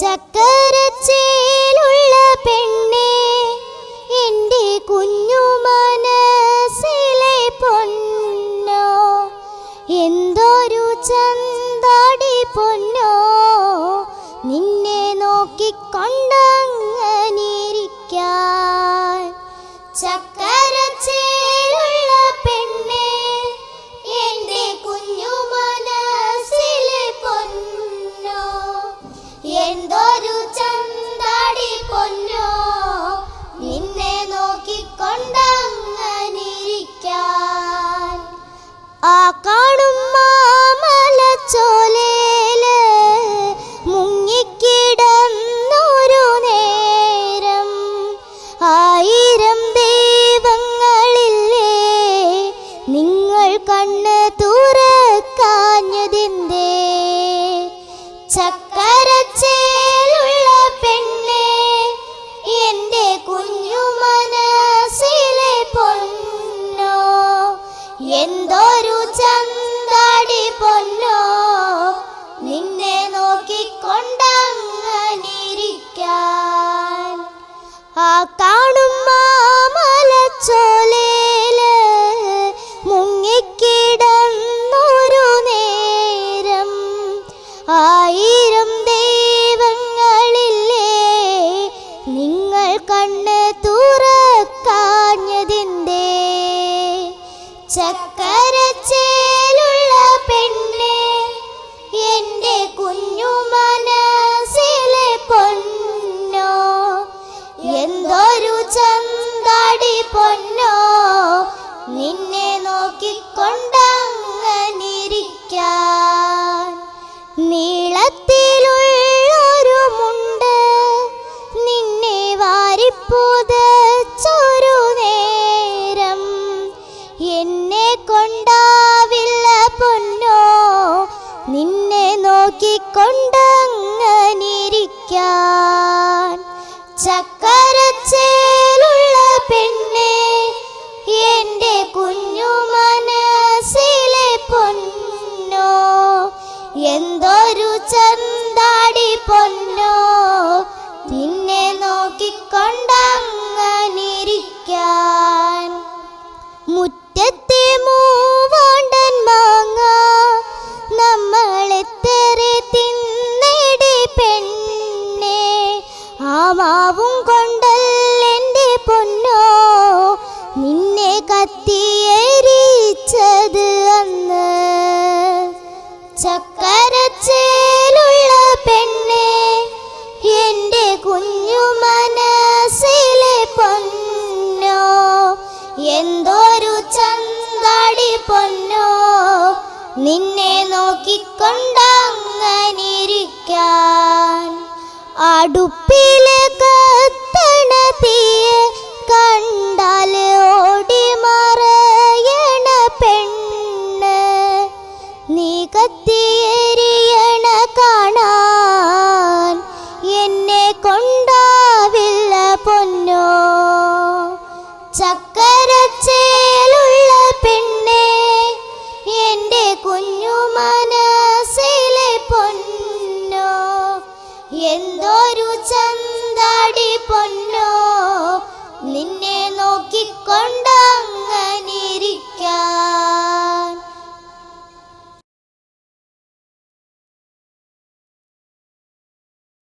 ചക്കരച്ചേലുള്ള പെണ്ണെ എന്റെ കുഞ്ഞു മനസ്സിലെ പൊന്നോ എന്തൊരു ചന്താടി പൊന്നോ നിന്നെ നോക്കിക്കൊണ്ടങ്ങിരിക്കാൻ കണ്ണ് തുറക്കാഞ്ഞതിന്തേ ചക്കരച്ചേലുള്ള പെണ്ണ് എന്റെ കുഞ്ഞു മനസ്സിലെ പൊന്നോ? എന്തൊരു ചന്താടി പൊന്നോ? നിന്നെ നോക്കിക്കൊണ്ടങ്ങനിരിക്കാൻ നീളത്തിലുള്ളൊരു നിന്നെ നോക്കിക്കൊണ്ടങ്ങിരിക്കാൻ ചക്കരച്ചേലുള്ള പെണ്ണെ എന്റെ കുഞ്ഞു മനസ്സിലെ പൊന്നോ എന്തൊരു ചന്താടി പൊന്നോ നിന്നെ നോക്കിക്കൊണ്ടങ്ങിരിക്കാൻ നിന്നെ കത്തിയേരിച്ചത് അന്ന്. ചക്കരച്ചേലുള്ള പെണ്ണെ എന്റെ കുഞ്ഞു മനസ്സിലെ പൊന്നോ എന്തൊരു ചന്താടി പൊന്നോ. നിന്നെ നോക്കിക്കൊണ്ടങ്ങനിരിക്കാൻ തീയെ എന്തൊരു ചന്താടി പൊന്നോ നിന്നെ നോക്കിക്കൊണ്ടങ്ങ്